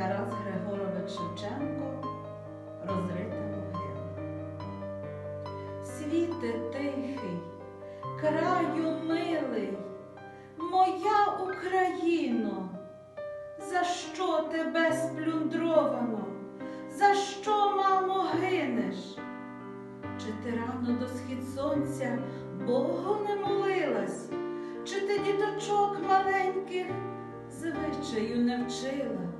Тарас Григорович Шевченко Розрита могила. Світе тихий, краю милий, моя Україно, за що тебе сплюндровано? За що, мамо, гинеш? Чи ти рано до схід сонця Богу не молилась? Чи ти діточок маленьких звичаю не вчила?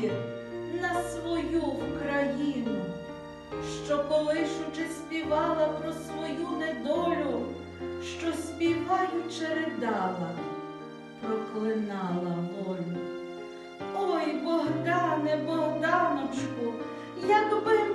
матір, на свою Вкраїну, що колишучи співала про свою недолю, що співаючи ридала, проклинала волю. Ой, Богдане, Богданочку, якби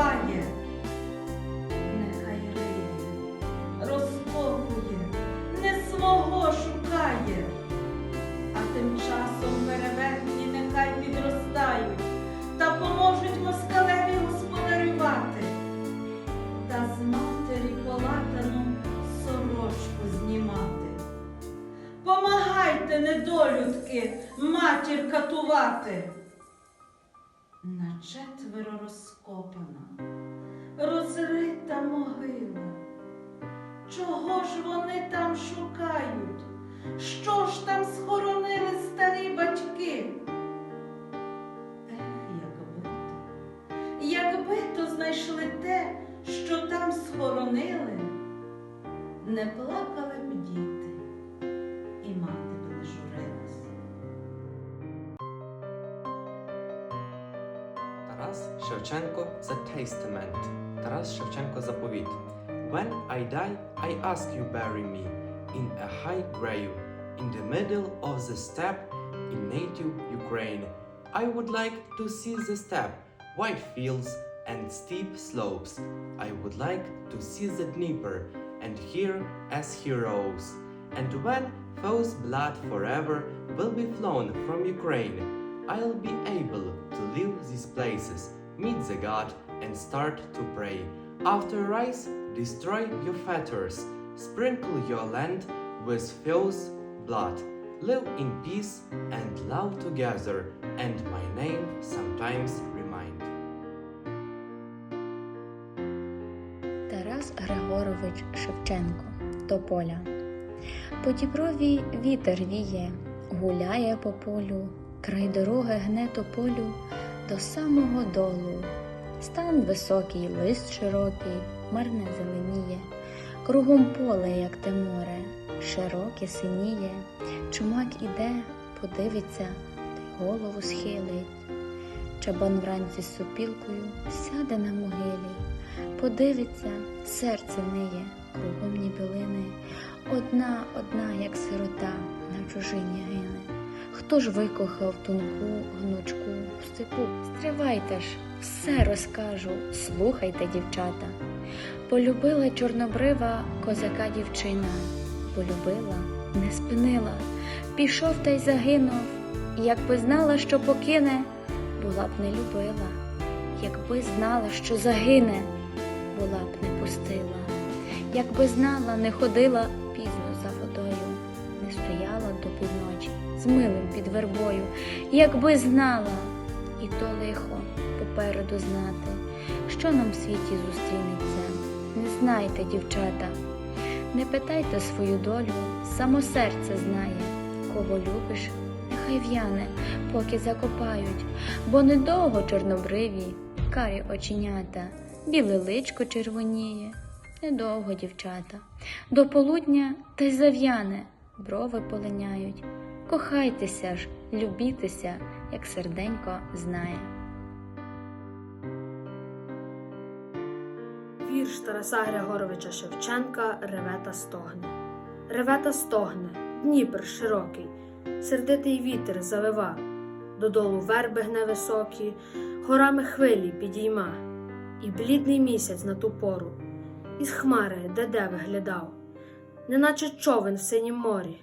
розриває. На четверо розкопана, розрита могила. Чого ж вони там шукають? Що ж там схоронили старі батьки? Ех, якби то, якби то знайшли те, що там схоронили, не плакали Тарас Шевченко The Testament. Тарас Шевченко заповіт. When I die, I ask you bury me in a high grave in the middle of the steppe in native Ukraine. I would like to see the steppe, white fields and steep slopes. I would like to see the Dnieper and hear as he rose. And when foe's blood forever will be flown from Ukraine, I'll be able to leave these places, meet the God, and start to pray. After rise, destroy your fetters, sprinkle your land with foe's blood. Live in peace and love together, and my name sometimes remind. Тарас Григорович Шевченко Тополя. По діброві вітер віє, гуляє по полю, край дороги гне тополю до самого долу. Стан високий, лист широкий, марне зеленіє, кругом поле, як те море, широке синіє, чумак іде, подивиться, та голову схилить. Чабан вранці з сопілкою сяде на могилі, подивиться, серце ниє, кругом нібелини, одна, одна, як сирота, на чужині. Хто ж викохав тонку гнучку степу? Стривайте ж, все розкажу, слухайте, дівчата. Полюбила чорнобрива козака дівчина, полюбила, не спинила, пішов та й загинув. Якби знала, що покине, була б не любила, якби знала, що загине, була б не пустила, якби знала, не ходила з милим під вербою, якби знала, і то лихо попереду знати, що нам в світі зустрінеться. Не знайте, дівчата, не питайте свою долю, само серце знає, кого любиш, нехай в'яне, поки закопають, бо недовго чорнобриві, карі оченята, біле личко червоніє, недовго дівчата. До полудня та й зав'яне, брови полиняють. Кохайтеся ж, любітеся, як серденько знає. Вірш Тараса Григоровича Шевченка Реве та стогне. Реве та стогне, Дніпр широкий, сердитий вітер завива, додолу верби гне високі, горами хвилі підійма, і блідний місяць на ту пору, із хмари де-де виглядав, неначе човен в синім морі,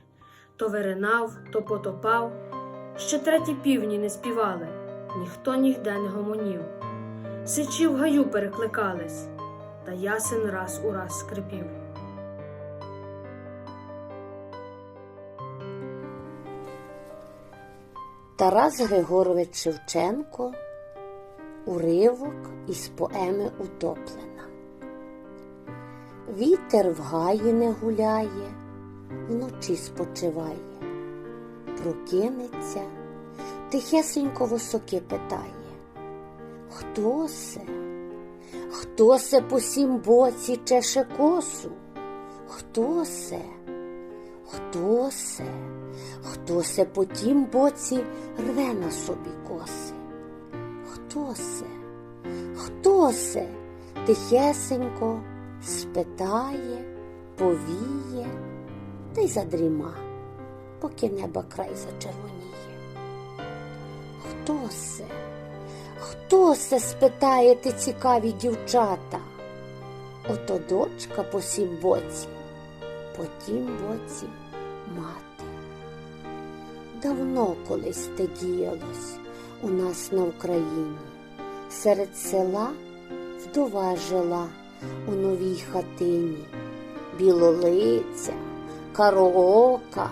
то виринав, то потопав, ще треті півні не співали, ніхто нігде не гомонів. Сичі в гаю перекликались, та ясен раз у раз скрипів. Тарас Григорович Шевченко Уривок із поеми Утоплена. Вітер в гаї не гуляє, вночі спочиває, прокинеться, тихесенько високе питає. Хто се? Хто се по сім боці чеше косу? Хто се? Хто се? Хто се по тім боці рве на собі коси? Хто се? Хто се? Тихесенько спитає, повіє та й задріма, поки неба край зачервоніє. Хто се? Хто се спитаєте цікаві дівчата? Ото дочка по сім боці, по тім боці мати. Давно колись те діялось у нас на Україні. Серед села вдова жила у новій хатині, білолиця, кароока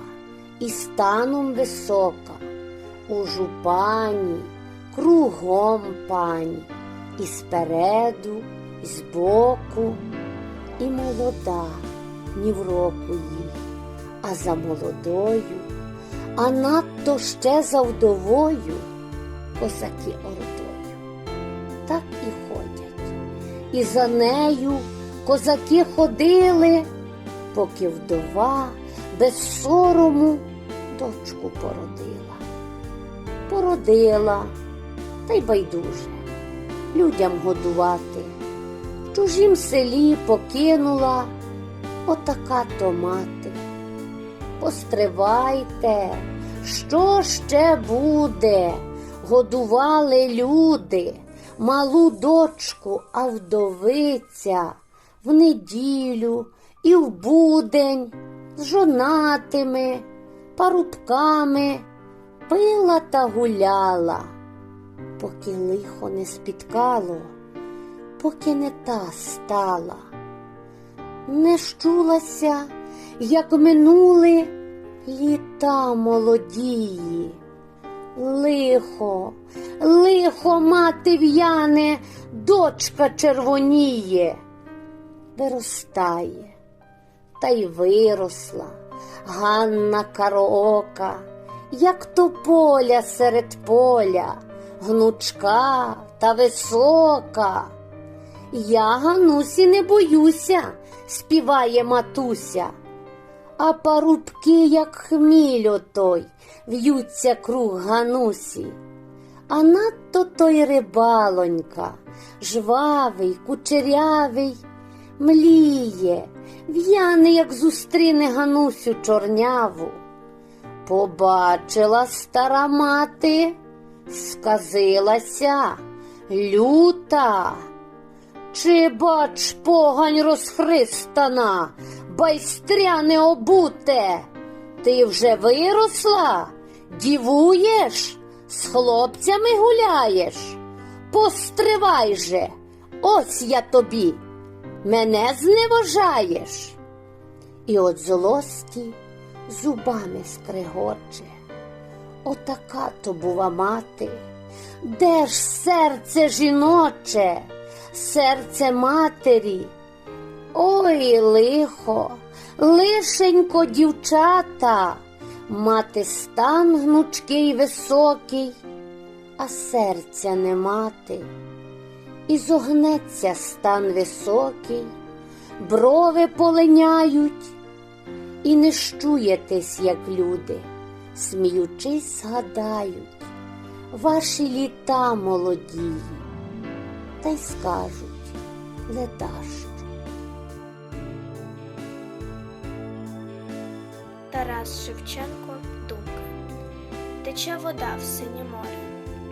і станом висока, у жупані, кругом пані, і спереду, і збоку, і молода, ні в року їй, а за молодою а надто ще за вдовою козаки ордою. Так і ходять. І за нею козаки ходили, поки вдова без сорому дочку породила. Породила, та й байдуже людям годувати. В чужім селі покинула отака то мати. Постривайте, що ще буде? Годували люди, малу дочку, а вдовиця в неділю і в будень з жонатими, парубками пила та гуляла, поки лихо не спіткало, поки не та стала, не щулася як минули літа молодії. Лихо, лихо, мати в'яне, дочка червоніє, виростає, та й виросла Ганна Кароока, як тополя серед поля, гнучка та висока. Я Ганусі не боюся, співає матуся, а парубки, як хміль отой, в'ються круг Ганусі. А надто той рибалонька, жвавий, кучерявий, мліє, в'яне, як зустріне Ганусю чорняву. Побачила стара мати, сказилася, люта. Чи бач погань розхристана, байстряне обуте, ти вже виросла, дівуєш, з хлопцями гуляєш? Постривай же, ось я тобі, мене зневажаєш. І от злості зубами скрегоче. Отака то бува мати, де ж серце жіноче? серце матері. Ой, лихо, лишенько, дівчата, мати стан гнучкий високий, а серця не мати. І зогнеться стан високий, брови полиняють, і не щуєтесь, як люди, сміючись, згадають ваші літа молодії, та й скажуть ледащо. Тарас Шевченко Думка Тече вода в синє море,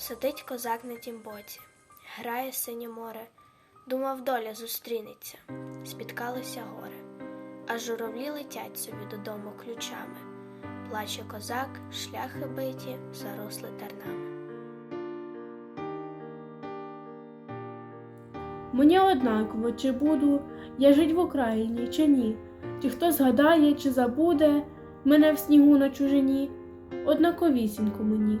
Сидить козак на тім боці, грає синє море, думав, доля зустрінеться, спіткалося горе, а журавлі летять собі додому ключами. Плаче козак, шляхи биті, заросли тернами. Мені однаково, чи буду я жить в Україні, чи ні, чи хто згадає, чи забуде мене в снігу на чужині, однаковісінько мені.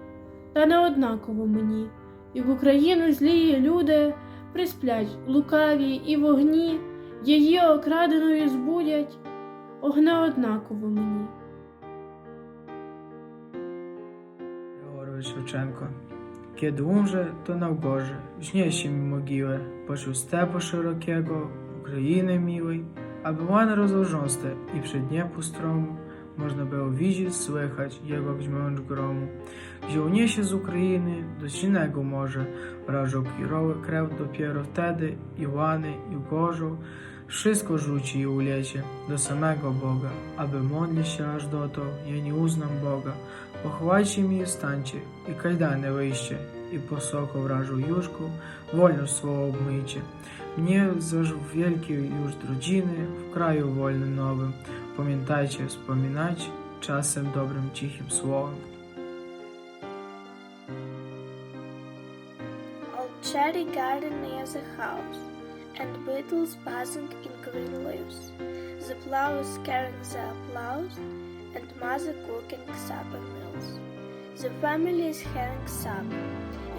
Та не однаково мені, і в Україну злії люди присплять лукаві і вогні, її окраденою збудять, огне однаково мені. Григорович Шевченко. Kiedy umrze, to na ugorze, wzniesie mi mogiłę, pośród stepu szerokiego, Ukrainy miłej, aby łany rozłożąste i przy można było widzieć, słychać jego grzmiącz gromu. Wziął niesie z Ukrainy do Sinego morza, rażał krew dopiero wtedy, Iłany i Gorzu. Wszystko rzuci i ulecie do samego Boga, aby modlić się aż dotąd, ja nie uznam Boga. Pochowajcie mi i stańcie, i kajdany wyjście, i posoką rażu jużku, wolno swą obmyjcie. Mnie zażył wielkie już rodziny w kraju wolnym nowym. Pamiętajcie, wspominać czasem dobrym, cichym słowem. Old cherry garden near the house, and beetles buzzing in green leaves. The plough is carrying the applause, and mother cooking supper meals. The family is having supper,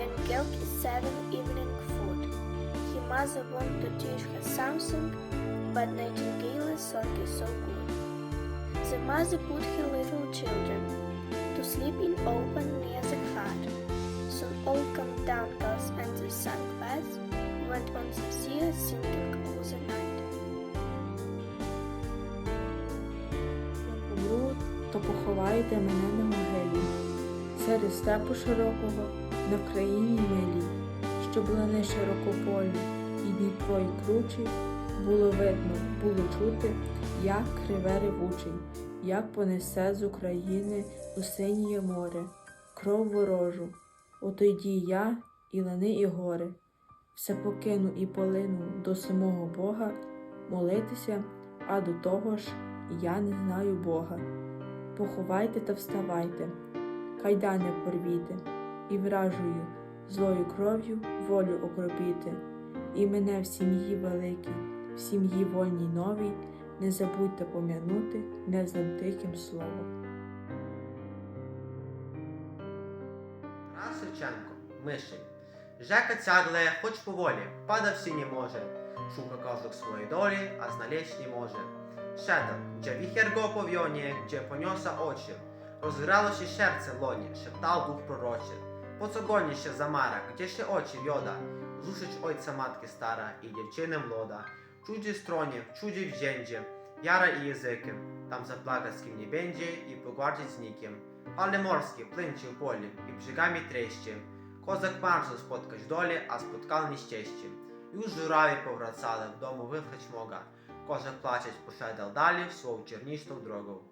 and Gelk is serving evening food. His mother wants to teach her something, but Nightingale's song is so good. The mother put her little children to sleep in open near the heart. Soon all come down girls and the sun pass went on the sea singing all the night. помру, то поховайте мене на могилі, серед степу широкого, на Вкраїні милій, щоб лани широкополі, і Дніпро, і кручі, було видно, було чути, як криве ревучий, як понесе з України у синє море, кров ворожу, отойді я і лани, і гори, все покину і полину до самого Бога, молитися, а до того ж я не знаю Бога. Поховайте та вставайте, кайдани порвіте, і вражую злою кров'ю волю окропіти, і мене в сім'ї великій, в сім'ї вольній новій, не забудьте пом'янути незнам тихим словом. Тарас Шевченко, мишень. Жека цягле, хоч поволі, пада всі не може. Шука кожух своєї долі, а знaleźć не може. Gdzie wicher go powionie, gdzie poniosła oczy. Rozgrało się serce w lonie, szeptał duch proroczy. Po co goni się zamara, gdzie się oczy wioda? Zuszyć ojca cudzie stronie, w cudzie wziędzie, jara i językiem. Tam zaplakać z kim nie będzie i pogładzić z nikim. Fale morskie plyncie w poli i brzegami treście. Kozak marzył spotkać dolę, a spotkał nieszczęście. Już żurawie powracali, w domu wychać moga. Kozak placzeć poszedł dalej w swoją ciernistą drogą.